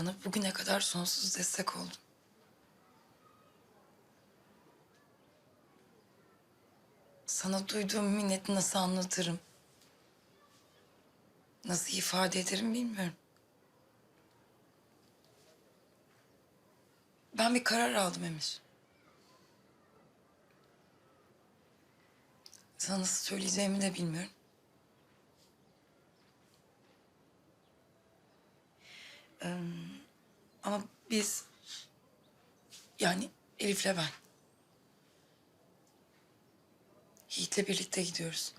Bana bugüne kadar sonsuz destek oldun. Sana duyduğum minneti nasıl anlatırım? Nasıl ifade ederim bilmiyorum. Ben bir karar aldım Emir. Sana nasıl söyleyeceğimi de bilmiyorum. Ama biz... Yani Elif'le ben. Yiğit'le birlikte gidiyoruz.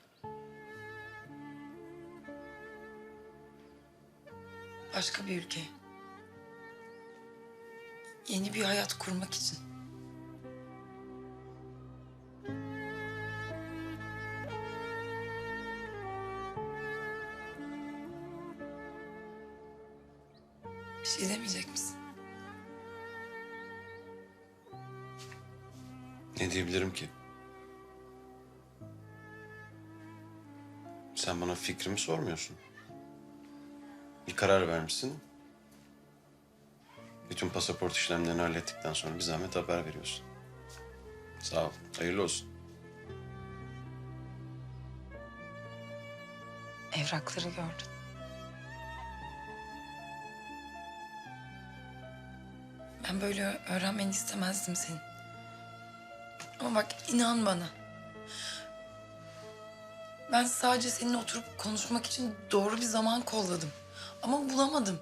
Başka bir ülkeye. Yeni bir hayat kurmak için. Ne diyebilirim ki? Sen bana fikrimi sormuyorsun. Bir karar vermişsin. Bütün pasaport işlemlerini hallettikten sonra bir zahmet haber veriyorsun. Sağ ol. Hayırlı olsun. Evrakları gördün. Ben böyle öğrenmeni istemezdim senin. Ama bak inan bana. Ben sadece seninle oturup konuşmak için doğru bir zaman kolladım. Ama bulamadım.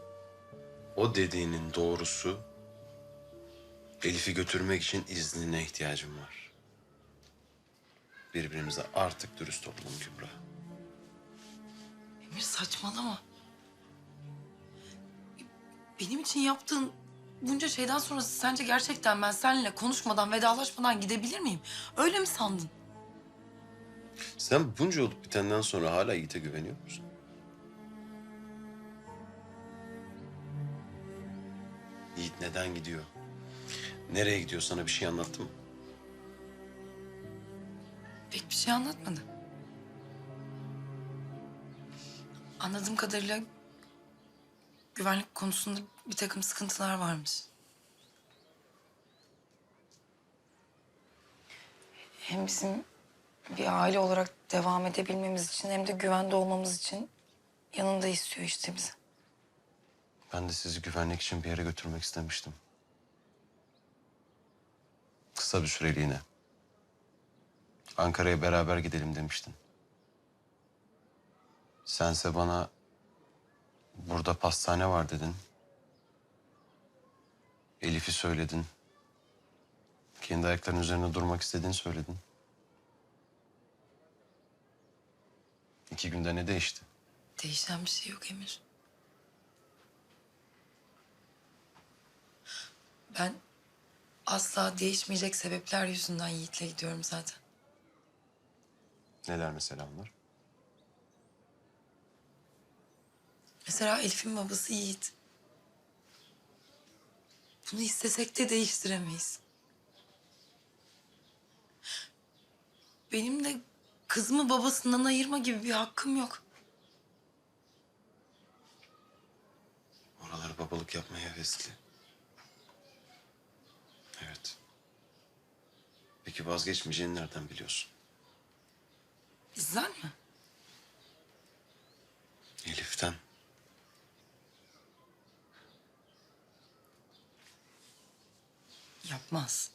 O dediğinin doğrusu Elif'i götürmek için iznine ihtiyacım var. Birbirimize artık dürüst olalım Kübra. Emir saçmalama. Benim için yaptığın bunca şeyden sonra sence gerçekten ben seninle konuşmadan, vedalaşmadan gidebilir miyim? Öyle mi sandın? Sen bunca olup bitenden sonra hala Yiğit'e güveniyor musun? Yiğit neden gidiyor? Nereye gidiyor sana bir şey anlattı mı? Pek bir şey anlatmadı. Anladığım kadarıyla güvenlik konusunda bir takım sıkıntılar varmış. Hem bizim bir aile olarak devam edebilmemiz için hem de güvende olmamız için yanında istiyor işte bizi. Ben de sizi güvenlik için bir yere götürmek istemiştim. Kısa bir süreliğine. Ankara'ya beraber gidelim demiştin. Sense bana burada pastane var dedin. Elif'i söyledin. Kendi ayaklarının üzerine durmak istediğini söyledin. İki günde ne değişti? Değişen bir şey yok Emir. Ben asla değişmeyecek sebepler yüzünden Yiğit'le gidiyorum zaten. Neler mesela onlar? Mesela Elif'in babası Yiğit. Bunu istesek de değiştiremeyiz. Benim de kızımı babasından ayırma gibi bir hakkım yok. Oralar babalık yapmaya hevesli. Evet. Peki vazgeçmeyeceğini nereden biliyorsun? Bizden mi? Yapmaz.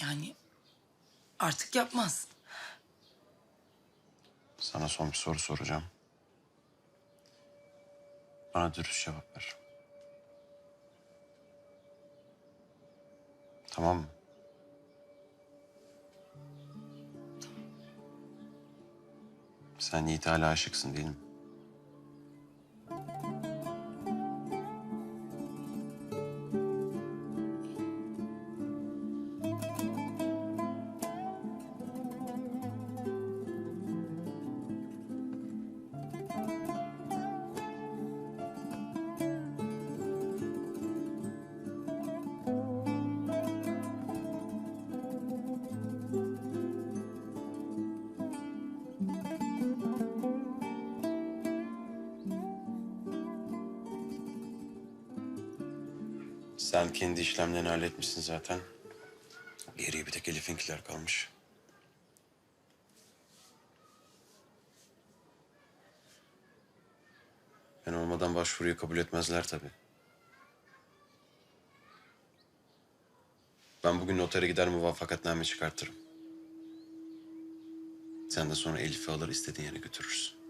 Yani artık yapmaz. Sana son bir soru soracağım. Bana dürüst cevap ver. Tamam mı? Sen Yiğit'e hala aşıksın değil mi? Sen kendi işlemlerini halletmişsin zaten. Geriye bir tek Elif'inkiler kalmış. Ben olmadan başvuruyu kabul etmezler tabii. Ben bugün notere gider muvaffakatname çıkartırım. Sen de sonra Elif'i alır istediğin yere götürürsün.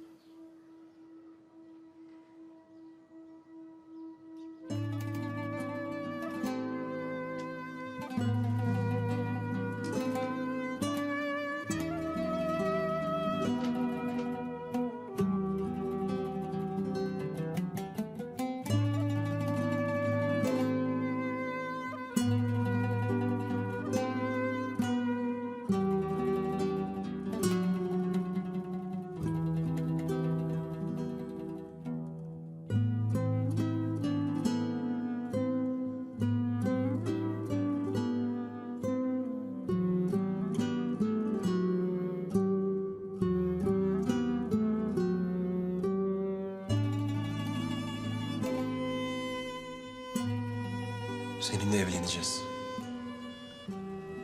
Seninle evleneceğiz.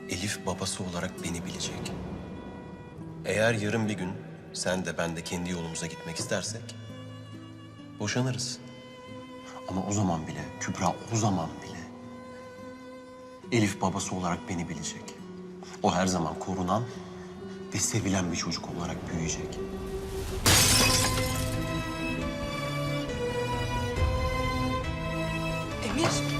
Elif babası olarak beni bilecek. Eğer yarın bir gün sen de ben de kendi yolumuza gitmek istersek boşanırız. Ama o zaman bile, Kübra o zaman bile Elif babası olarak beni bilecek. O her zaman korunan ve sevilen bir çocuk olarak büyüyecek. Emir.